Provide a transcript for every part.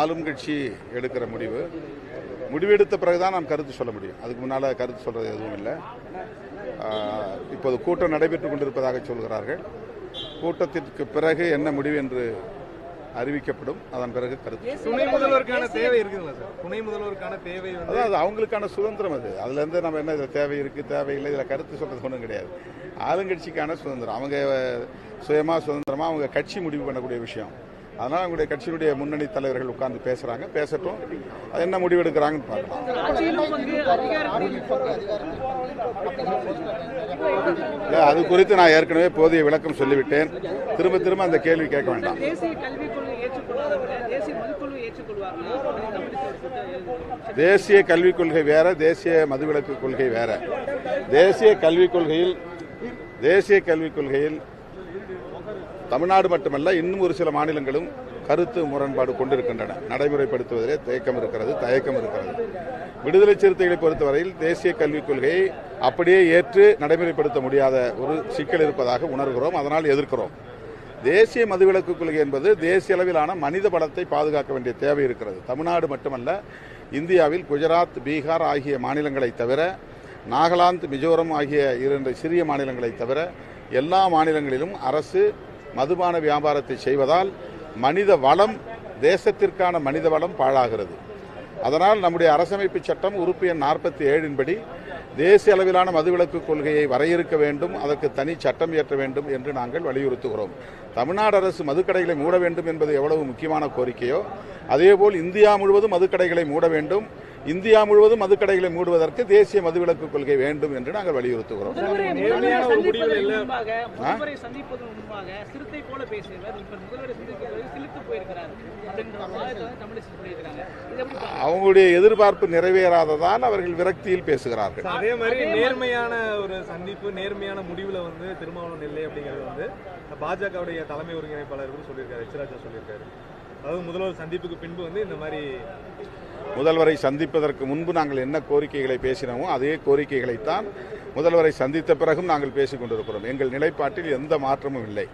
ஆளும் கட்சி எடுக்கிற முடிவு. முடிவெடுத்த பிறகுதான் நாம் கருத்து சொல்ல முடியும். அதுக்கு முன்னால் கருத்து சொல்றது எதுவும் இல்லை. இப்போது கூட்டம் நடைபெற்றுக் கொண்டிருப்பதாக சொல்கிறார்கள். கூட்டத்திற்கு பிறகு என்ன முடிவு என்று அறிவிக்கப்படும். அதன் பிறகு கருத்து துணை முதல்வருக்கான தேவை இருக்குங்களா சார்? துணை முதல்வருக்கான தேவை அதாவது அவங்களுக்கான சுதந்திரம் அது. அதுல இருந்து நம்ம என்ன இதில் தேவை இருக்கு தேவையில்லை இதில் கருத்து சொல்றது ஒன்றும் கிடையாது. ஆளுங்கட்சிக்கான சுதந்திரம். அவங்க சுயமா சுதந்திரமா அவங்க கட்சி முடிவு பண்ணக்கூடிய விஷயம். அதனால அவங்களுடைய கட்சியினுடைய முன்னணி தலைவர்கள் உட்கார்ந்து பேசுறாங்க. பேசட்டும். அது என்ன முடிவு எடுக்கிறாங்கன்னு பார்க்கலாம் அது குறித்து நான் ஏற்கனவே போதிய விளக்கம் சொல்லிவிட்டேன். திரும்ப திரும்ப அந்த கேள்வி கேட்க வேண்டாம். தேசிய கல்விக் கொள்கை தேசிய தேசிய கல்விக் கொள்கை வேற தேசிய மதுவிலக்கு கொள்கை வேற. தேசிய கல்விக் கொள்கையில் தேசிய கல்விக் கொள்கையில் தமிழ்நாடு மட்டுமல்ல இன்னும் ஒரு சில மாநிலங்களும் கருத்து முரண்பாடு கொண்டிருக்கின்றன. நடைமுறைப்படுத்துவதிலே தயக்கம் இருக்கிறது தயக்கம் இருக்கிறது. விடுதலை சிறுத்தைகளை பொறுத்தவரையில் தேசிய கல்விக் கொள்கையை அப்படியே ஏற்று நடைமுறைப்படுத்த முடியாத ஒரு சிக்கல் இருப்பதாக உணர்கிறோம் அதனால் எதிர்க்கிறோம். தேசிய மதுவிலக்கு கொள்கை என்பது தேசிய அளவிலான மனித பலத்தை பாதுகாக்க வேண்டிய தேவை இருக்கிறது. தமிழ்நாடு மட்டுமல்ல இந்தியாவில் குஜராத் பீகார் ஆகிய மாநிலங்களை தவிர நாகாலாந்து மிசோரம் ஆகிய இரண்டு சிறிய மாநிலங்களை தவிர எல்லா மாநிலங்களிலும் அரசு மதுபான வியாபாரத்தை செய்வதால் மனித வளம் தேசத்திற்கான மனித வளம் பாழாகிறது. அதனால் நம்முடைய அரசமைப்பு சட்டம் உறுப்பு எண் நாற்பத்தி ஏழின்படி தேசிய அளவிலான மதுவிலக்கு கொள்கையை வரையறுக்க வேண்டும் அதற்கு தனி சட்டம் இயற்ற வேண்டும் என்று நாங்கள் வலியுறுத்துகிறோம். தமிழ்நாடு அரசு மதுக்கடைகளை மூட வேண்டும் என்பது எவ்வளவு முக்கியமான கோரிக்கையோ அதேபோல் இந்தியா முழுவதும் மதுக்கடைகளை மூட வேண்டும். இந்தியா முழுவதும் மதுக்கடைகளை மூடுவதற்கு தேசிய மதுவிலக்கு கொள்கை வேண்டும் என்று நாங்கள் வலியுறுத்துகிறோம்? அவங்களுடைய எதிர்பார்ப்பு நிறைவேறாததால் அவர்கள் விரக்தியில் பேசுகிறார்கள். அதே மாதிரி நேர்மையான ஒரு சந்திப்பு நேர்மையான முடிவுல வந்து திருமாவளவன் இல்லை அப்படிங்கிறது வந்து பாஜகவுடைய தலைமை ஒருங்கிணைப்பாளர் சொல்லியிருக்காரு எச் ராஜா சொல்லியிருக்காரு. அதாவது முதல்வர் சந்திப்புக்கு பின்பு வந்து இந்த மாதிரி முதல்வரை சந்திப்பதற்கு முன்பு நாங்கள் என்ன கோரிக்கைகளை பேசினோமோ அதே கோரிக்கைகளைத்தான் முதல்வரை சந்தித்த பிறகும் நாங்கள் பேசிக் கொண்டிருக்கிறோம். எங்கள் நிலைப்பாட்டில் எந்த மாற்றமும் இல்லை.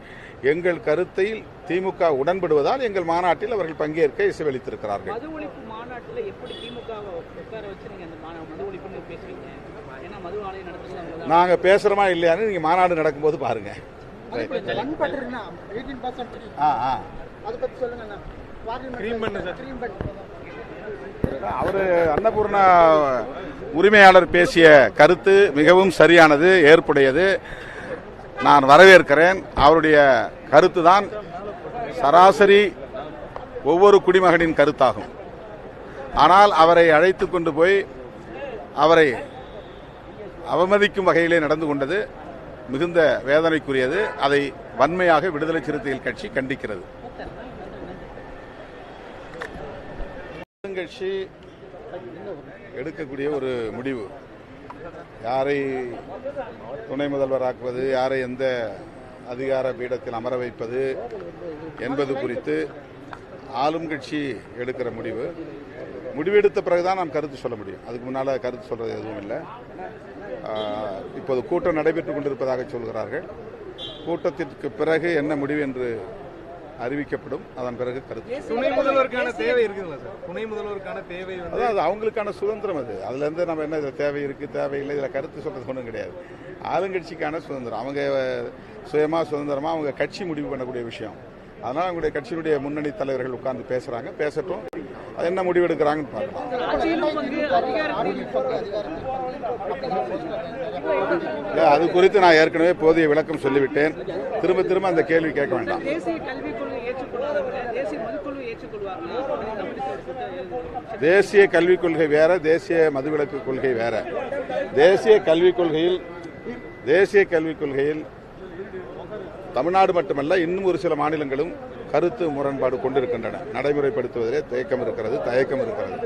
எங்கள் கருத்தில் திமுக உடன்படுவதால் எங்கள் மாநாட்டில் அவர்கள் பங்கேற்க இசைவளித்திருக்கிறார்கள் மது ஒழிப்பு மாநாட்டில் எப்படி திமுக வை உட்கார வச்சு நீங்க அந்த மா- மது ஒழிப்புன்னு பேசுவீங்க ஏன்னா மது ஆலையை நடத்துறது நாங்க பேசுறோமா இல்லையான்னு நீங்க மாநாடு நடக்கும்போது பாருங்க. லங் பண்றதுன்னா எயிட்டீன் பர்சன்ட் ஆ ஆ. அவர் அன்னபூர்ணா உரிமையாளர் பேசிய கருத்து மிகவும் சரியானது ஏற்புடையது. நான் வரவேற்கிறேன். அவருடைய கருத்து தான் சராசரி ஒவ்வொரு குடிமகனின் கருத்தாகும். ஆனால் அவரை அழைத்து கொண்டு போய் அவரை அவமதிக்கும் வகையிலே நடந்து கொண்டது மிகுந்த வேதனைக்குரியது. அதை வன்மையாக விடுதலை சிறுத்தைகள் கட்சி கண்டிக்கிறது. கட்சி எடுக்கக்கூடிய ஒரு முடிவு. யாரை துணை முதல்வராக்குவது யாரை எந்த அதிகார பீடத்தில் அமர வைப்பது என்பது குறித்து ஆளும் கட்சி எடுக்கிற முடிவு. முடிவெடுத்த பிறகுதான் நாம் கருத்து சொல்ல முடியும். அதுக்கு முன்னால் கருத்து சொல்றது எதுவும் இல்லை. இப்போது கூட்டம் நடைபெற்றுக் கொண்டிருப்பதாக சொல்கிறார்கள். கூட்டத்திற்கு பிறகு என்ன முடிவு என்று அறிவிக்கப்படும். அதன் பிறகு கருத்து துணை முதல்வருக்கான தேவை சார் துணை முதல்வருக்கான தேவை வந்து அதாவது அவங்களுக்கான சுதந்திரம் அது. அதுல இருந்து நம்ம என்ன இதில் தேவை இருக்கு தேவையில்லை இதில் கருத்து சொல்றது ஒன்றும் கிடையாது. ஆளுங்கட்சிக்கான சுதந்திரம். அவங்க சுயமா சுதந்திரமா அவங்க கட்சி முடிவு பண்ணக்கூடிய விஷயம். அதனால அவங்களுடைய கட்சியினுடைய முன்னணி தலைவர்கள் உட்கார்ந்து பேசுறாங்க. பேசட்டும். அது என்ன முடிவு எடுக்கிறாங்கன்னு பார்க்கலாம். அது குறித்து நான் ஏற்கனவே போதிய விளக்கம் சொல்லிவிட்டேன். திரும்ப திரும்ப அந்த கேள்வி கேட்க வேண்டாம். தேசிய கல்விக் கொள்கை வேற தேசிய மதுவிலக்கு கொள்கை வேற. தேசிய கல்விக் கொள்கையில் தேசிய கல்விக் கொள்கையில் தமிழ்நாடு மட்டுமல்ல இன்னும் ஒரு சில மாநிலங்களும் கருத்து முரண்பாடு கொண்டிருக்கின்றன. நடைமுறைப்படுத்துவதிலே தயக்கம் இருக்கிறது தயக்கம் இருக்கிறது.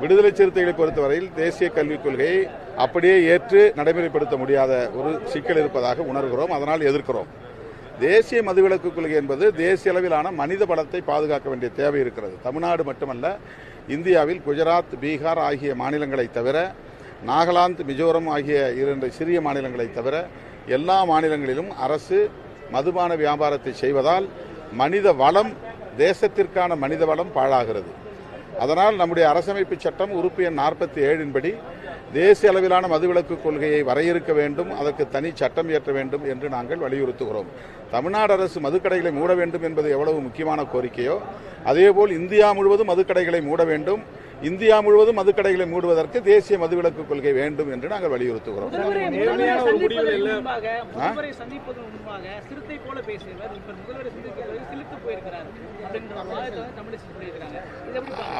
விடுதலை சிறுத்தைகளை பொறுத்தவரையில் தேசிய கல்விக் கொள்கையை அப்படியே ஏற்று நடைமுறைப்படுத்த முடியாத ஒரு சிக்கல் இருப்பதாக உணர்கிறோம் அதனால் எதிர்க்கிறோம். தேசிய மதுவிலக்கு கொள்கை என்பது தேசிய அளவிலான மனித பலத்தை பாதுகாக்க வேண்டிய தேவை இருக்கிறது. தமிழ்நாடு மட்டுமல்ல இந்தியாவில் குஜராத் பீகார் ஆகிய மாநிலங்களை தவிர நாகாலாந்து மிசோரம் ஆகிய இரண்டு சிறிய மாநிலங்களை தவிர எல்லா மாநிலங்களிலும் அரசு மதுபான வியாபாரத்தை செய்வதால் மனித வளம் தேசத்திற்கான மனித வளம் பாழாகிறது. அதனால் நம்முடைய அரசமைப்பு சட்டம் உறுப்பு எண் நாற்பத்தி ஏழின்படி தேசிய அளவிலான மதுவிலக்கு கொள்கையை வரையறுக்க வேண்டும் அதற்கு தனி சட்டம் இயற்ற வேண்டும் என்று நாங்கள் வலியுறுத்துகிறோம். தமிழ்நாடு அரசு மதுக்கடைகளை மூட வேண்டும் என்பது எவ்வளவு முக்கியமான கோரிக்கையோ அதேபோல் இந்தியா முழுவதும் மதுக்கடைகளை மூட வேண்டும். இந்தியா முழுவதும் மதுக்கடைகளை மூடுவதற்கு தேசிய மதுவிலக்கு கொள்கை வேண்டும் என்று நாங்கள் வலியுறுத்துகிறோம்?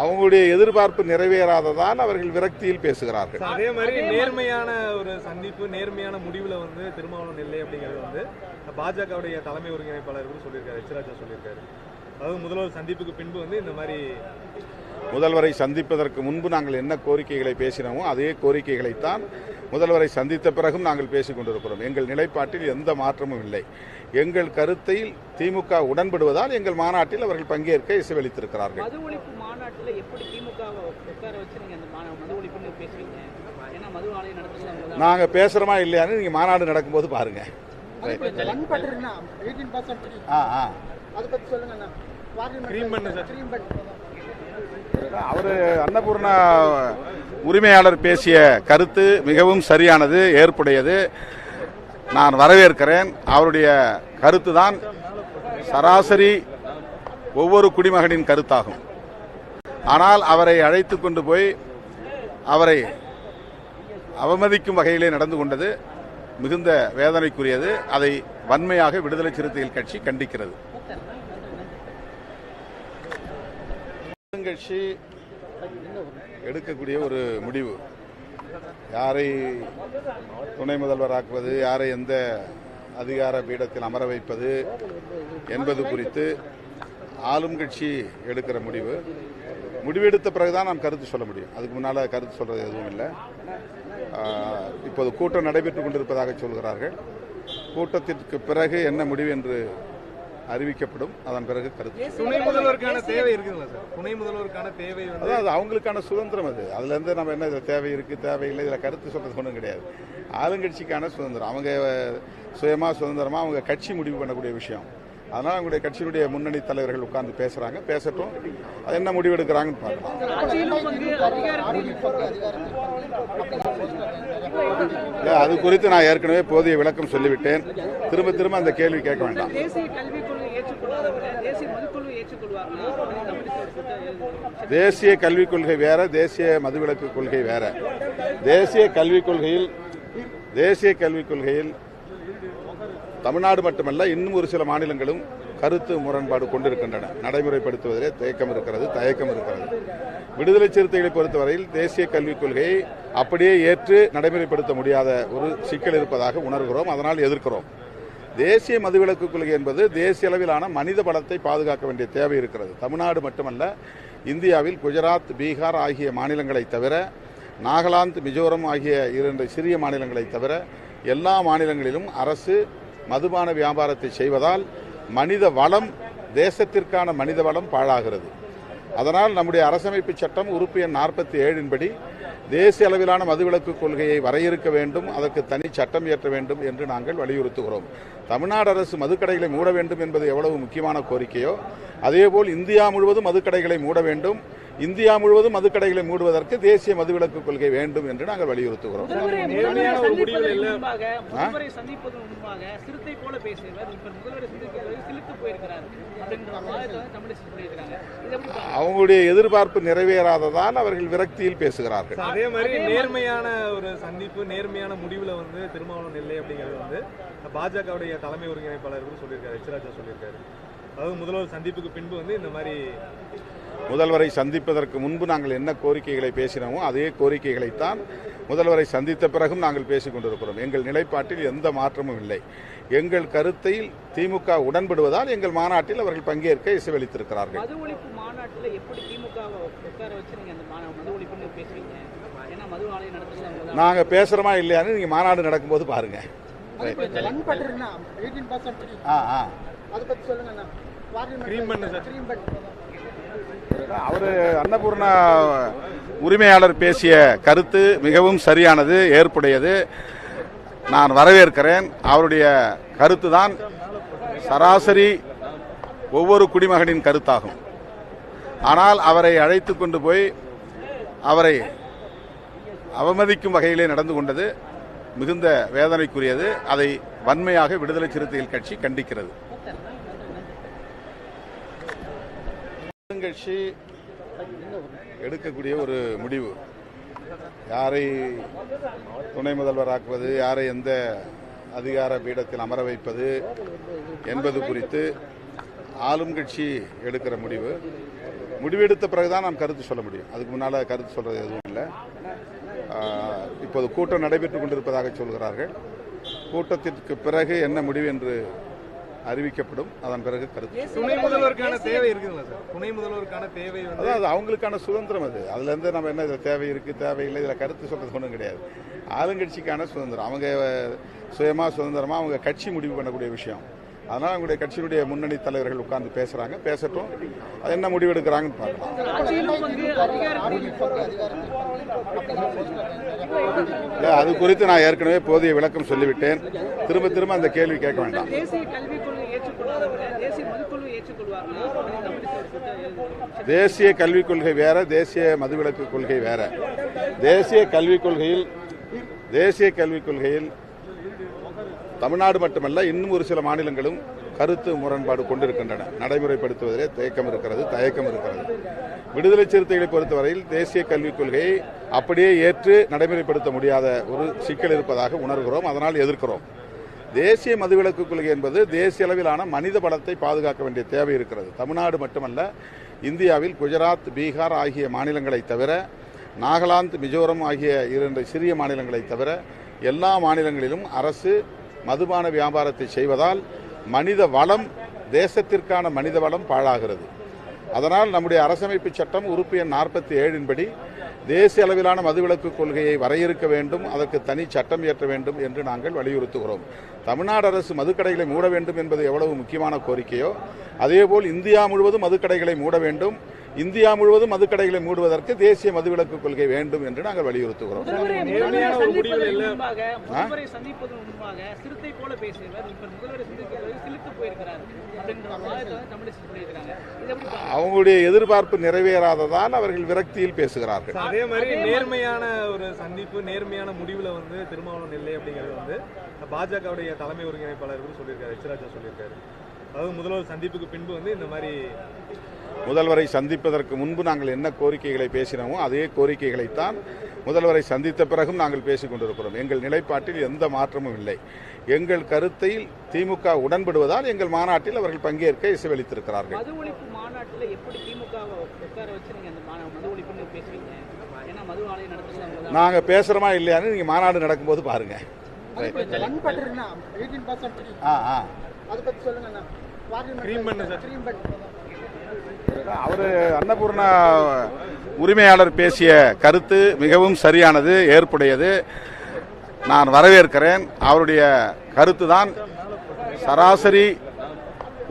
அவங்களுடைய எதிர்பார்ப்பு நிறைவேறாததால் அவர்கள் விரக்தியில் பேசுகிறார்கள். அதே மாதிரி நேர்மையான ஒரு சந்திப்பு நேர்மையான முடிவுல வந்து திருமாவளவன் இல்லை அப்படிங்கிறது வந்து பாஜகவுடைய தலைமை ஒருங்கிணைப்பாளர் சொல்லியிருக்காரு எச் ராஜா சொல்லியிருக்காரு. அதாவது முதல்வர் சந்திப்புக்கு பின்பு வந்து இந்த மாதிரி முதல்வரை சந்திப்பதற்கு முன்பு நாங்கள் என்ன கோரிக்கைகளை பேசினோமோ அதே கோரிக்கைகளைத்தான் முதல்வரை சந்தித்த பிறகும் நாங்கள் பேசிக் கொண்டிருக்கிறோம். எங்கள் நிலைப்பாட்டில் எந்த மாற்றமும் இல்லை. எங்கள் கருத்தில் திமுக உடன்படுவதால் எங்கள் மாநாட்டில் அவர்கள் பங்கேற்க இசைவளித்திருக்கிறார்கள் நாங்கள் பேசுகிறோமா இல்லையான்னு நீங்கள் மாநாடு நடக்கும்போது பாருங்க. ஆ ஆ. அவர் அன்னபூர்ணா உரிமையாளர் பேசிய கருத்து மிகவும் சரியானது ஏற்புடையது. நான் வரவேற்கிறேன். அவருடைய கருத்து தான் சராசரி ஒவ்வொரு குடிமகனின் கருத்தாகும். ஆனால் அவரை அழைத்து கொண்டு போய் அவரை அவமதிக்கும் வகையிலே நடந்து கொண்டது மிகுந்த வேதனைக்குரியது. அதை வன்மையாக விடுதலை சிறுத்தைகள் கட்சி கண்டிக்கிறது. கட்சி எடுக்கக்கூடிய ஒரு முடிவு. யாரை துணை முதல்வராக்குவது யாரை எந்த அதிகார பீடத்தில் அமர வைப்பது என்பது குறித்து ஆளும் கட்சி எடுக்கிற முடிவு. முடிவெடுத்த பிறகுதான் நாம் கருத்து சொல்ல முடியும். அதுக்கு முன்னால் கருத்து சொல்றது எதுவும் இல்லை. இப்போது கூட்டம் நடைபெற்றுக் கொண்டிருப்பதாக சொல்கிறார்கள். கூட்டத்திற்கு பிறகு என்ன முடிவு என்று அறிவிக்கப்படும். அதன் பிறகு கருத்து துணை முதல்வருக்கான தேவை இருக்குங்களா சார்? துணை முதல்வருக்கான தேவை அதாவது அவங்களுக்கான சுதந்திரம் அது. அதுல இருந்து நம்ம என்ன இதுல தேவை இருக்கு தேவையில்லை இதுல கருத்து சொல்றது ஒன்றும் கிடையாது. ஆளுங்கட்சிக்கான சுதந்திரம். அவங்க சுயமா சுதந்திரமா அவங்க கட்சி முடிவு பண்ணக்கூடிய விஷயம். அதனால அவங்களுடைய கட்சியினுடைய முன்னணி தலைவர்கள் உட்கார்ந்து பேசுறாங்க. பேசட்டும். அது என்ன முடிவு எடுக்கிறாங்கன்னு பார்க்கலாம். அது குறித்து நான் ஏற்கனவே போதிய விளக்கம் சொல்லிவிட்டேன். திரும்ப திரும்ப அந்த கேள்வி கேட்க வேண்டாம். தேசிய கல்விக் கொள்கை வேற தேசிய மதுவிலக்கு கொள்கை வேற. தேசிய கல்விக் கொள்கையில் தேசிய கல்விக் கொள்கையில் தமிழ்நாடு மட்டுமல்ல இன்னும் ஒரு சில மாநிலங்களும் கருத்து முரண்பாடு கொண்டிருக்கின்றன. நடைமுறைப்படுத்துவதிலே தயக்கம் இருக்கிறது தயக்கம் இருக்கிறது. விடுதலை சிறுத்தைகளை பொறுத்தவரையில் தேசிய கல்விக் கொள்கையை அப்படியே ஏற்று நடைமுறைப்படுத்த முடியாத ஒரு சிக்கல் இருப்பதாக உணர்கிறோம் அதனால் எதிர்க்கிறோம். தேசிய மதுவிலக்கு கொள்கை என்பது தேசிய அளவிலான மனித பலத்தை பாதுகாக்க வேண்டிய தேவை இருக்கிறது. தமிழ்நாடு மட்டுமல்ல இந்தியாவில் குஜராத் பீகார் ஆகிய மாநிலங்களை தவிர நாகாலாந்து மிசோரம் ஆகிய இரண்டு சிறிய மாநிலங்களை தவிர எல்லா மாநிலங்களிலும் அரசு மதுபான வியாபாரத்தை செய்வதால் மனித வளம் தேசத்திற்கான மனித வளம் பாழாகிறது. அதனால் நம்முடைய அரசமைப்பு சட்டம் உறுப்பு எண் நாற்பத்தி ஏழின்படி தேசிய அளவிலான மதுவிலக்கு கொள்கையை வரையறுக்க வேண்டும் அதற்கு தனி சட்டம் இயற்ற வேண்டும் என்று நாங்கள் வலியுறுத்துகிறோம். தமிழ்நாடு அரசு மதுக்கடைகளை மூட வேண்டும் என்பது எவ்வளவு முக்கியமான கோரிக்கையோ அதேபோல் இந்தியா முழுவதும் மதுக்கடைகளை மூட வேண்டும். இந்தியா முழுவதும் மதுக்கடைகளை மூடுவதற்கு தேசிய மதுவிலக்கு கொள்கை வேண்டும் என்று நாங்கள் வலியுறுத்துகிறோம்? அவங்களுடைய எதிர்பார்ப்பு நிறைவேறாததால் அவர்கள் விரக்தியில் பேசுகிறார்கள். அதே மாதிரி நேர்மையான ஒரு சந்திப்பு நேர்மையான முடிவுல வந்து திருமாவளவன் இல்லை அப்படிங்கிறது வந்து பாஜகவுடைய தலைமை ஒருங்கிணைப்பாளர் சொல்லியிருக்காரு எச் ராஜா சொல்லியிருக்காரு. அதாவது முதல்வர் சந்திப்புக்கு பின்பு வந்து இந்த மாதிரி முதல்வரை சந்திப்பதற்கு முன்பு நாங்கள் என்ன கோரிக்கைகளை பேசினோமோ அதே கோரிக்கைகளைத்தான் முதல்வரை சந்தித்த பிறகும் நாங்கள் பேசிக் கொண்டிருக்கிறோம். எங்கள் நிலைப்பாட்டில் எந்த மாற்றமும் இல்லை. எங்கள் கருத்தில் திமுக உடன்படுவதால் எங்கள் மாநாட்டில் அவர்கள் பங்கேற்க இசைவளித்திருக்கிறார்கள். நாங்கள் பேசுகிறோமா இல்லையான்னு நீங்கள் மாநாடு நடக்கும்போது பாருங்க. ஒன் பட்டர்னா எயிட்டீன் பர்சன்ட் ஆ ஆ. அதை பத்தி சொல்லுங்க அவர் அன்னபூர்ணா உரிமையாளர் பேசிய கருத்து மிகவும் சரியானது ஏற்புடையது. நான் வரவேற்கிறேன். அவருடைய கருத்து தான் சராசரி ஒவ்வொரு குடிமகனின் கருத்தாகும். ஆனால் அவரை அழைத்து கொண்டு போய் அவரை அவமதிக்கும் வகையிலே நடந்து கொண்டது மிகுந்த வேதனைக்குரியது. அதை வன்மையாக விடுதலை சிறுத்தைகள் கட்சி கண்டிக்கிறது. கட்சி எடுக்கக்கூடிய ஒரு முடிவு. யாரை துணை முதல்வராக்குவது யாரை எந்த அதிகார பீடத்தில் அமர வைப்பது என்பது குறித்து ஆளும் கட்சி எடுக்கிற முடிவு. முடிவெடுத்த பிறகுதான் நாம் கருத்து சொல்ல முடியும். அதுக்கு முன்னால் கருத்து சொல்றது எதுவும் இல்லை. இப்போது கூட்டம் நடைபெற்றுக் கொண்டிருப்பதாக சொல்கிறார்கள். கூட்டத்திற்கு பிறகு என்ன முடிவு என்று அறிவிக்கப்படும். அதன் பிறகு கருத்து. துணை முதல்வருக்கான தேவை இருக்குங்களா சார்? துணை முதல்வருக்கான தேவை வந்து அதாவது அவங்களுக்கான சுதந்திரம் அது. அதுல இருந்து நம்ம என்ன இதுல தேவை இருக்கு தேவையில்லை இதுல கருத்து சொல்றது ஒன்றும் கிடையாது. ஆளுங்கட்சிக்கான சுதந்திரம். அவங்க சுயமா சுதந்திரமா அவங்க கட்சி முடிவு பண்ணக்கூடிய விஷயம். அதனால அவங்களுடைய கட்சியினுடைய முன்னணி தலைவர்கள் உட்கார்ந்து பேசுறாங்க. பேசட்டும். அது என்ன முடிவு எடுக்கிறாங்கன்னு பார்க்கலாம். அது குறித்து நான் ஏற்கனவே போதிய விளக்கம் சொல்லிவிட்டேன். திரும்ப திரும்ப அந்த கேள்வி கேட்க வேண்டாம். தேசிய கல்விக் கொள்கை வேற தேசிய மதுவிலக்கு கொள்கை வேற. தேசிய கல்விக் கொள்கையில் தேசிய கல்விக் கொள்கையில் தமிழ்நாடு மட்டுமல்ல இன்னும் ஒரு சில மாநிலங்களும் கருத்து முரண்பாடு கொண்டிருக்கின்றன. நடைமுறைப்படுத்துவதிலே தயக்கம் இருக்கிறது தயக்கம் இருக்கிறது. விடுதலை சிறுத்தைகளை பொறுத்தவரையில் தேசிய கல்விக் கொள்கையை அப்படியே ஏற்று நடைமுறைப்படுத்த முடியாத ஒரு சிக்கல் இருப்பதாக உணர்கிறோம் அதனால் எதிர்க்கிறோம். தேசிய மதுவிலக்கு கொள்கை என்பது தேசிய அளவிலான மனித வளத்தை பாதுகாக்க வேண்டிய தேவை இருக்கிறது. தமிழ்நாடு மட்டுமல்ல இந்தியாவில் குஜராத் பீகார் ஆகிய மாநிலங்களை தவிர நாகாலாந்து மிசோரம் ஆகிய இரண்டு சிறிய மாநிலங்களை தவிர எல்லா மாநிலங்களிலும் அரசு மதுபான வியாபாரத்தை செய்வதால் மனித வளம் தேசத்திற்கான மனித வளம் பாழாகிறது. அதனால் நம்முடைய அரசமைப்பு சட்டம் உறுப்பு எண் நாற்பத்தி ஏழின்படி தேசிய அளவிலான மதுவிலக்கு கொள்கையை வரையறுக்க வேண்டும் அதற்கு தனி சட்டம் இயற்ற வேண்டும் என்று நாங்கள் வலியுறுத்துகிறோம். தமிழ்நாடு அரசு மதுக்கடைகளை மூட வேண்டும் என்பது எவ்வளவு முக்கியமான கோரிக்கையோ அதேபோல் இந்தியா முழுவதும் மதுக்கடைகளை மூட வேண்டும். இந்தியா முழுவதும் மதுக்கடைகளை மூடுவதற்கு தேசிய மதுவிலக்கு கொள்கை வேண்டும் என்று நாங்கள் வலியுறுத்துகிறோம். அவங்களுடைய எதிர்பார்ப்பு நிறைவேறாததால் அவர்கள் விரக்தியில் பேசுகிறார்கள். அதே மாதிரி நேர்மையான ஒரு சந்திப்பு நேர்மையான முடிவுல வந்து திருமாவளவன் இல்லை அப்படிங்கிறது வந்து பாஜகவுடைய தலைமை ஒருங்கிணைப்பாளர் கூட சொல்லியிருக்காரு எச் ராஜா சொல்லியிருக்காரு. அதாவது முதல்வர் சந்திப்புக்கு பின்பு வந்து இந்த மாதிரி முதல்வரை சந்திப்பதற்கு முன்பு நாங்கள் என்ன கோரிக்கைகளை பேசினோமோ அதே கோரிக்கைகளைத்தான் முதல்வரை சந்தித்த பிறகும் நாங்கள் பேசிக் கொண்டிருக்கிறோம். எங்கள் நிலைப்பாட்டில் எந்த மாற்றமும் இல்லை. எங்கள் கருத்தை திமுக உடன்படுவதால் எங்கள் மாநாட்டில் அவர்கள் பங்கேற்க இசைவளித்திருக்கிறார்கள் நாங்கள் பேசுகிறோமா இல்லையான்னு நீங்கள் மாநாடு நடக்கும்போது பாருங்க. அவர் அன்னபூர்ணா உரிமையாளர் பேசிய கருத்து மிகவும் சரியானது ஏற்புடையது. நான் வரவேற்கிறேன். அவருடைய கருத்து தான் சராசரி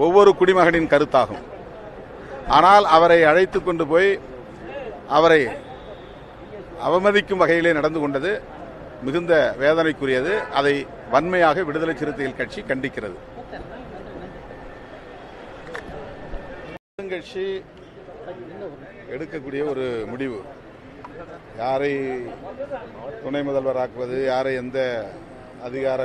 ஒவ்வொரு குடிமகனின் கருத்தாகும். ஆனால் அவரை அழைத்து கொண்டு போய் அவரை அவமதிக்கும் வகையிலே நடந்து கொண்டது மிகுந்த வேதனைக்குரியது. அதை வன்மையாக விடுதலை சிறுத்தைகள் கட்சி கண்டிக்கிறது. கட்சி எடுக்கக்கூடிய ஒரு முடிவு. யாரை துணை முதல்வராக்குவது யாரை எந்த அதிகார